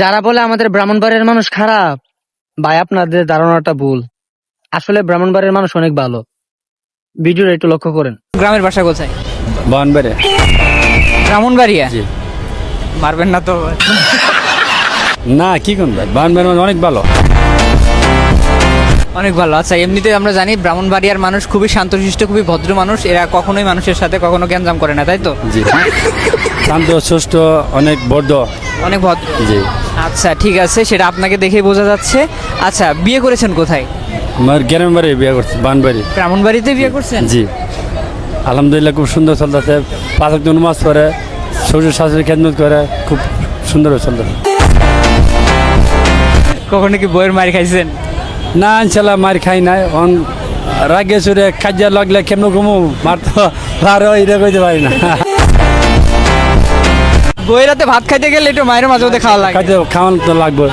যারা বলে আমাদের ব্রাহ্মণবাড়ির মানুষ খারাপ ভাই আপনাদের ধারণাটা ভুল। আসলে ব্রাহ্মণবাড়ির মানুষ অনেক ভালো। ভিডিওটা একটু লক্ষ্য করেন। গ্রামের বাসা কোথায় ব্রাহ্মণবাড়িয়া? জি। মারবেন না তো। না কি কোন ভাই বানবারে অনেক ভালো। অনেক ভালো। আচ্ছা এমনিতে আমরা জানি ব্রাহ্মণবাড়িয়ার মানুষ খুবই শান্তশিষ্ট খুবই ভদ্র মানুষ। এরা কখনোই মানুষের সাথে কখনো গ্যাঞ্জাম করে না তাই তো? জি। শান্ত সুস্থ অনেক বড়। অনেক ভদ্র। জি। আচ্ছা ঠিক আছে সেটা আপনাকে দেখেই বোঝা যাচ্ছে। আচ্ছা বিয়ে করেছেন কোথায়? আমার গ্রামের বাড়ি বিয়ে করছে বানবাড়ি। ব্রাহ্মণবাড়িতে বিয়ে করছেন? জি। আলহামদুলিল্লাহ খুব সুন্দর চলতেছে। পাঁচ দিন মাস করে শ্বশুর শাশুড়ি খেদমত করে খুব সুন্দর চলতেছে। কখনো কি বইয়ের মার খাইছেন? না ইনশাল্লাহ মার খাই নাই। অন রাগে সুরে কাজিয়া লাগলে কেমন ঘুমু মার তো পারো এটা কইতে পারি না। বইয়ের রাতে ভাত খাইতে গেলে একটু মায়ের মাঝে খাওয়া লাগে খাওয়ানো তো লাগবে।